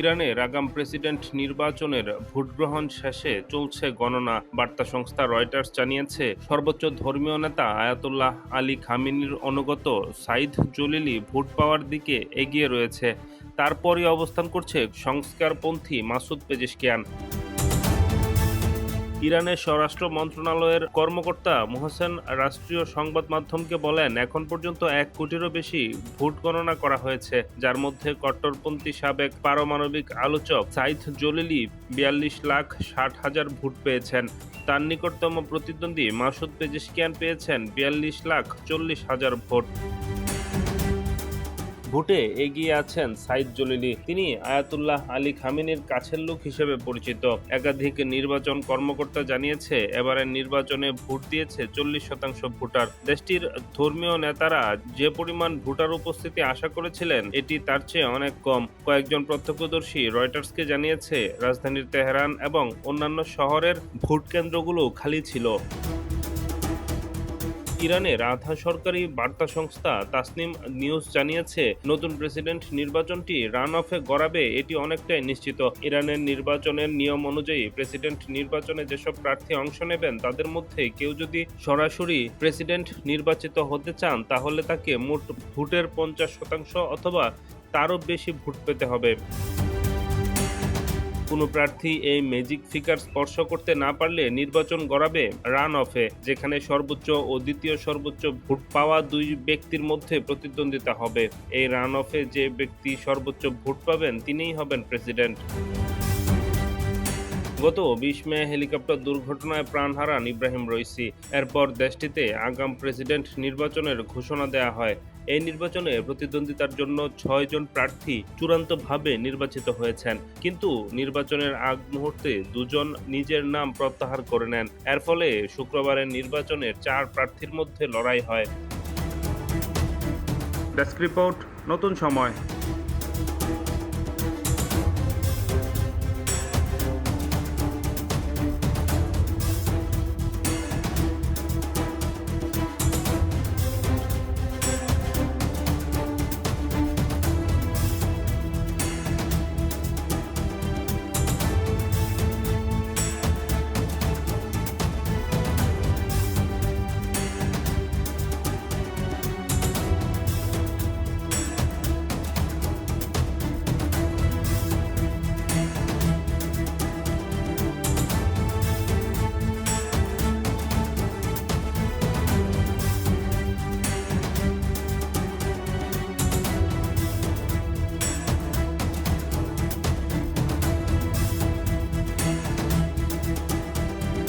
ইরানের আগাম প্রেসিডেন্ট নির্বাচনের ভোটগ্রহণ শেষে চলছে গণনা। বার্তা সংস্থা রয়টার্স জানিয়েছে, সর্বোচ্চ ধর্মীয় নেতা আয়াতুল্লাহ আলী খামিনির অনুগত সাইদ জলিলি ভোট পাওয়ার দিকে এগিয়ে রয়েছে। তারপরই অবস্থান করছে সংস্কারপন্থী মাসুদ পেজেশকিয়ান। ইরানের স্বরাষ্ট্র মন্ত্রণালয়ের কর্মকর্তা মোহসেন রাষ্ট্রীয় সংবাদ মাধ্যমকে বলেন, এখন পর্যন্ত এক কোটিরও বেশি ভোট গণনা করা হয়েছে, যার মধ্যে কট্টরপন্থী সাবেক পারমাণবিক আলোচক সাইদ জলিলি বিয়াল্লিশ লাখ ষাট হাজার ভোট পেয়েছেন। তার নিকটতম প্রতিদ্বন্দ্বী মাসুদ পেজিশকিয়ান পেয়েছেন বিয়াল্লিশ লাখ চল্লিশ হাজার ভোট। ভোটে এগিয়ে আছেন সাইদ জলিলি। তিনি আয়াতুল্লাহ আলী খামিনের কাছের লোক হিসেবে পরিচিত। একাধিক নির্বাচন কর্মকর্তা জানিয়েছে, এবারের নির্বাচনে ভোট দিয়েছে চল্লিশ শতাংশ ভোটার। দেশটির ধর্মীয় নেতারা যে পরিমাণ ভোটার উপস্থিতি আশা করেছিলেন, এটি তার চেয়ে অনেক কম। কয়েকজন প্রত্যক্ষদর্শী রয়টার্সকে জানিয়েছে, রাজধানীর তেহরান এবং অন্যান্য শহরের ভোট কেন্দ্রগুলো খালি ছিল। ইরানের আধা সরকারি বার্তা সংস্থা তাসনিম নিউজ জানিয়েছে, নতুন প্রেসিডেন্ট নির্বাচনটি রান অফে গড়াবে, এটি অনেকটাই নিশ্চিত। ইরানের নির্বাচনের নিয়ম অনুযায়ী প্রেসিডেন্ট নির্বাচনে যেসব প্রার্থী অংশ নেবেন, তাদের মধ্যে কেউ যদি সরাসরি প্রেসিডেন্ট নির্বাচিত হতে চান, তাহলে তাকে মোট ভোটের পঞ্চাশ শতাংশ অথবা তারও বেশি ভোট পেতে হবে। কোনো প্রার্থী এই ম্যাজিক ফিগার স্পর্শ করতে না পারলে নির্বাচন গড়াবে রান অফে যেখানে সর্বোচ্চ ও দ্বিতীয় সর্বোচ্চ ভোট পাওয়া দুই ব্যক্তির মধ্যে প্রতিদ্বন্দ্বিতা হবে। এই রান অফে যে ব্যক্তি সর্বোচ্চ ভোট পাবেন, তিনিই হবেন প্রেসিডেন্ট গত বিশ মে হেলিকপ্টার দুর্ঘটনায় প্রাণ হারান ইব্রাহিম রইসি। এরপর দেশটিতে আগাম প্রেসিডেন্ট নির্বাচনের ঘোষণা দেয়া হয়। এই নির্বাচনে প্রতিদ্বন্দ্বিতার জন্য ছয় জন প্রার্থী চূড়ান্তভাবে নির্বাচিত হয়েছেন। কিন্তু নির্বাচনের আগ মুহূর্তে দুজন নিজের নাম প্রত্যাহার করে নেন। এর ফলে শুক্রবারের নির্বাচনের চার প্রার্থীর মধ্যে লড়াই হয়। ডেস্ক রিপোর্ট, নতুন সময়।